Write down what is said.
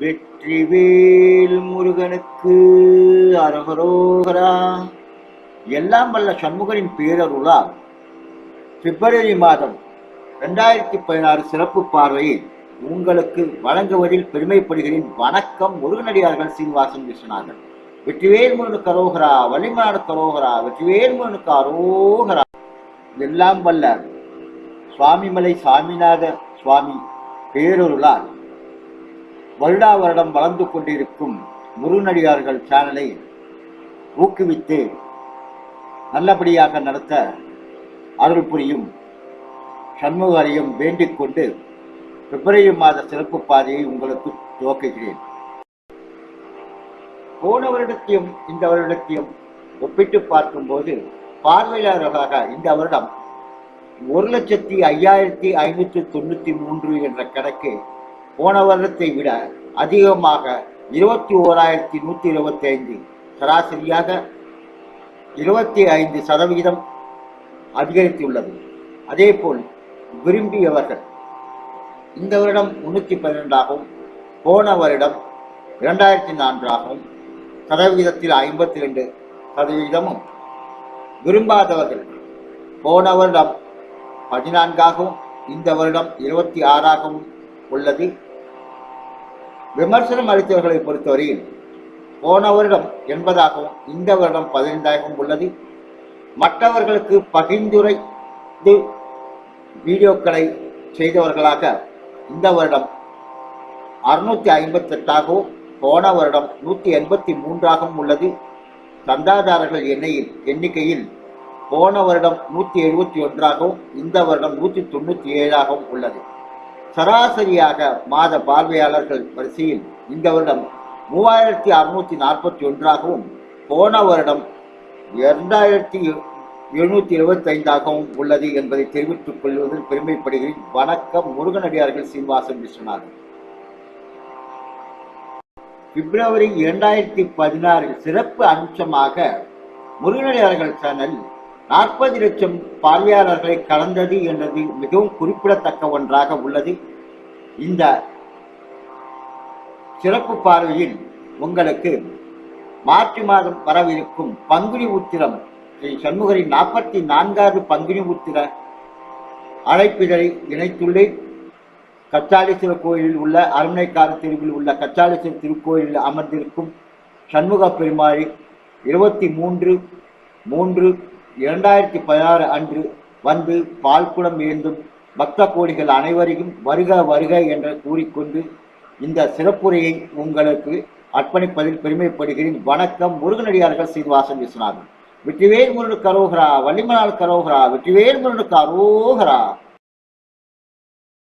வெற்றிவேல் முருகனுக்கு அரகரோகரா எல்லாம் வல்ல சண்முகனின் பேரருளால் பிப்ரவரி மாதம் ரெண்டாயிரத்தி பதினாறு சிறப்பு பார்வையில் உங்களுக்கு வழங்குவதில் பெருமைப்படுகிறேன். வணக்கம் முருகனடியார்கள் சீனிவாசன் விஸ்வநாதன் வெற்றிவேல் முருகனுக்கு அரோகரா வள்ளிமநாடு கரோகரா வெற்றிவேல் முருகனுக்கு அரோகரா. எல்லாம் வல்ல சுவாமிமலை சாமிநாத சுவாமி பேரொருளால் வருடா வருடம் வளர்ந்து கொண்டிருக்கும் முருகனடியார்கள் சேனலை ஊக்குவித்து நல்லபடியாக நடத்த அருள் புரியும் சண்முகரையும் வேண்டிக் கொண்டு பிப்ரவரி மாத சிறப்பு பாதையை உங்களுக்கு துவக்குகிறேன். போன வருடத்தையும் இந்த வருடத்தையும் ஒப்பிட்டு பார்க்கும்போது பார்வையாளர்களாக இந்த வருடம் ஒரு லட்சத்தி ஐயாயிரத்தி ஐநூற்றி தொண்ணூற்றி மூன்று என்ற கணக்கு போன வருடத்தை விட அதிகமாக இருபத்தி ஓராயிரத்தி நூற்றி இருபத்தி ஐந்து சராசரியாக இருபத்தி ஐந்து சதவிகிதம் அதிகரித்துள்ளது. அதேபோல் விரும்பியவர்கள் இந்த வருடம் முன்னூற்றி பன்னிரெண்டாகவும் போன வருடம் இரண்டாயிரத்தி நான்காகவும் சதவிகிதத்தில் ஐம்பத்தி ரெண்டு சதவிகிதமும். விரும்பாதவர்கள் போன வருடம் பதினான்காகவும் இந்த வருடம் இருபத்தி ஆறாகவும் உள்ளது. விமர்சனம் அளித்தவர்களை பொறுத்தவரையில் போன வருடம் எண்பதாகவும் இந்த வருடம் பதினைந்தாகவும் உள்ளது. மற்றவர்களுக்கு பகிர்ந்துரைத்து வீடியோக்களை செய்தவர்களாக இந்த வருடம் அறுநூத்தி ஐம்பத்தெட்டாகவும் போன வருடம் நூற்றி எண்பத்தி மூன்றாகவும் உள்ளது. சந்தாதாரர்கள் எண்ணெயில் எண்ணிக்கையில் போன வருடம் நூற்றி எழுபத்தி ஒன்றாகவும் இந்த வருடம் நூற்றி தொண்ணூற்றி ஏழாகவும் உள்ளது. சராசரியாக மாத பார்வையாளர்கள் வரிசையில் இந்த வருடம் மூவாயிரத்தி அறுநூத்தி நாற்பத்தி ஒன்றாகவும் போன வருடம் இரண்டாயிரத்தி எழுநூத்தி இருபத்தி ஐந்தாகவும் உள்ளது என்பதை தெரிவித்துக் கொள்வதில் பெருமைப்படுகிறேன். வணக்கம். முருகனடியார்கள் சீனிவாசன் விஸ்வநாதன். பிப்ரவரி இரண்டாயிரத்தி பதினாறில் சிறப்பு அம்சமாக முருகனடியார்கள் சேனல் நாற்பது லட்சம் பார்வையாளர்களை கடந்தது என்பது மிகவும் குறிப்பிடத்தக்க ஒன்றாக உள்ளது. இந்த சிறப்பு பார்வையில் உங்களுக்கு மார்ச் மாதம் வரவிருக்கும் பங்குனி உத்திரம் ஸ்ரீ சண்முகரின் நாற்பத்தி நான்காவது பங்குனி உத்திர அழைப்பிதழை இணைத்துள்ளேன். கச்சாலீஸ்வரர் கோயிலில் உள்ள அருணைக்கார தெருவில் உள்ள கச்சாலீஸ்வரர் திருக்கோயிலில் அமர்ந்திருக்கும் சண்முக பெருமாள் இருபத்தி மூன்று மூன்று இரண்டாயிரத்தி பதினாறு அன்று வந்து பால்குடம் ஏந்தும் பக்த கோடிகள் அனைவரையும் வருக வருக என்று கூறிக்கொண்டு இந்த சிறப்புரையை உங்களுக்கு அர்ப்பணிப்பதில் பெருமைப்படுகிறேன். வணக்கம் முருகனடியார்கள் சீனிவாசன் விஸ்வநாதன். வெற்றிவேல் முருகனுக்கு அரோகரா வள்ளிமலால் கரோகரா வெற்றிவேல் முருகனுக்கு அரோகரா